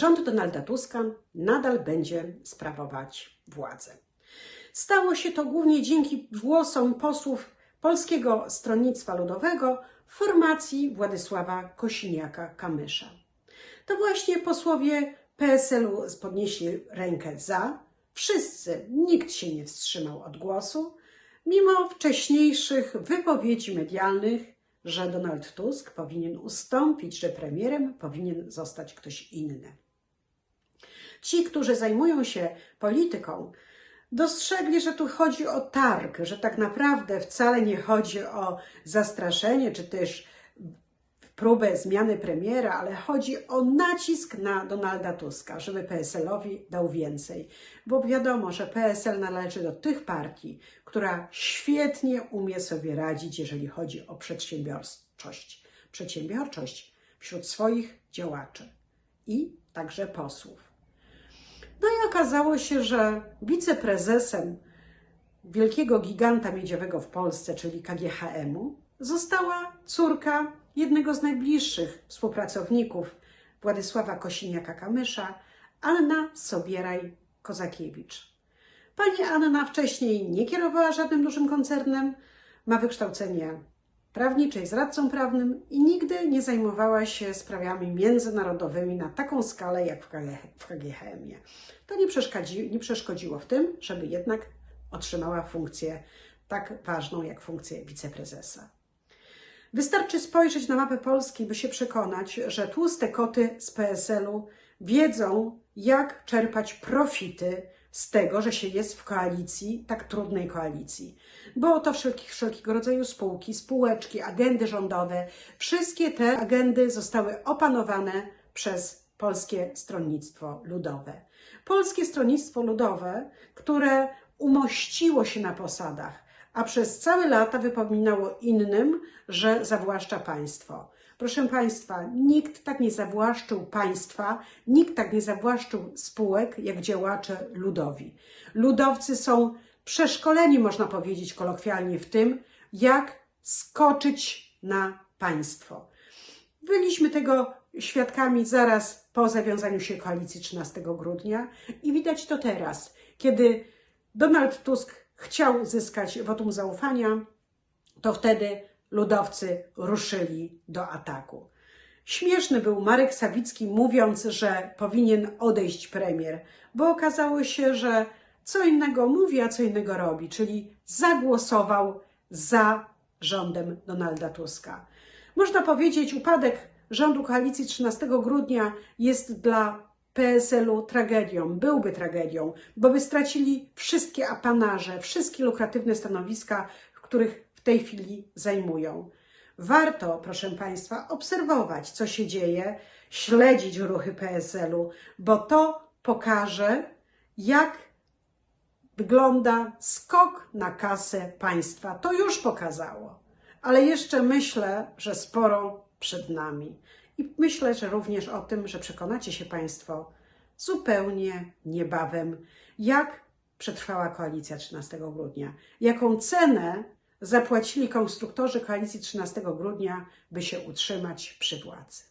rząd Donalda Tuska nadal będzie sprawować władzę. Stało się to głównie dzięki głosom posłów Polskiego Stronnictwa Ludowego w formacji Władysława Kosiniaka-Kamysza. To właśnie posłowie PSL-u podnieśli rękę za. Wszyscy, nikt się nie wstrzymał od głosu, mimo wcześniejszych wypowiedzi medialnych, że Donald Tusk powinien ustąpić, że premierem powinien zostać ktoś inny. Ci, którzy zajmują się polityką, dostrzegli, że tu chodzi o targ, że tak naprawdę wcale nie chodzi o zastraszenie czy też próbę zmiany premiera, ale chodzi o nacisk na Donalda Tuska, żeby PSL-owi dał więcej. Bo wiadomo, że PSL należy do tych partii, która świetnie umie sobie radzić, jeżeli chodzi o przedsiębiorczość. Przedsiębiorczość wśród swoich działaczy i także posłów. No i okazało się, że wiceprezesem wielkiego giganta miedziowego w Polsce, czyli KGHM-u, została córka jednego z najbliższych współpracowników Władysława Kosiniaka-Kamysza, Anna Sobieraj-Kozakiewicz. Pani Anna wcześniej nie kierowała żadnym dużym koncernem, ma wykształcenie prawnicze, jest radcą prawnym i nigdy nie zajmowała się sprawami międzynarodowymi na taką skalę jak w KGHM-ie. To nie, przeszkodzi, nie przeszkodziło w tym, żeby jednak otrzymała funkcję tak ważną jak funkcję wiceprezesa. Wystarczy spojrzeć na mapę Polski, by się przekonać, że tłuste koty z PSL-u wiedzą, jak czerpać profity z tego, że się jest w koalicji, tak trudnej koalicji. Bo to wszelki, wszelkiego rodzaju spółki, spółeczki, agendy rządowe, wszystkie te agendy zostały opanowane przez Polskie Stronnictwo Ludowe. Polskie Stronnictwo Ludowe, które umościło się na posadach, a przez całe lata wypominało innym, że zawłaszcza państwo. Proszę Państwa, nikt tak nie zawłaszczył państwa, nikt tak nie zawłaszczył spółek, jak działacze ludowi. Ludowcy są przeszkoleni, można powiedzieć kolokwialnie, w tym, jak skoczyć na państwo. Byliśmy tego świadkami zaraz po zawiązaniu się koalicji 13 grudnia i widać to teraz, kiedy Donald Tusk chciał zyskać wotum zaufania, to wtedy ludowcy ruszyli do ataku. Śmieszny był Marek Sawicki, mówiąc, że powinien odejść premier, bo okazało się, że co innego mówi, a co innego robi, czyli zagłosował za rządem Donalda Tuska. Można powiedzieć, upadek rządu koalicji 13 grudnia jest dla PSL-u tragedią, byłby tragedią, bo by stracili wszystkie apanarze, wszystkie lukratywne stanowiska, w których w tej chwili zajmują. Warto, proszę Państwa, obserwować, co się dzieje, śledzić ruchy PSL-u, bo to pokaże, jak wygląda skok na kasę państwa. To już pokazało, ale jeszcze myślę, że sporo przed nami. I myślę, że również o tym, że przekonacie się Państwo zupełnie niebawem, jak przetrwała koalicja 13 grudnia, jaką cenę zapłacili konstruktorzy koalicji 13 grudnia, by się utrzymać przy władzy.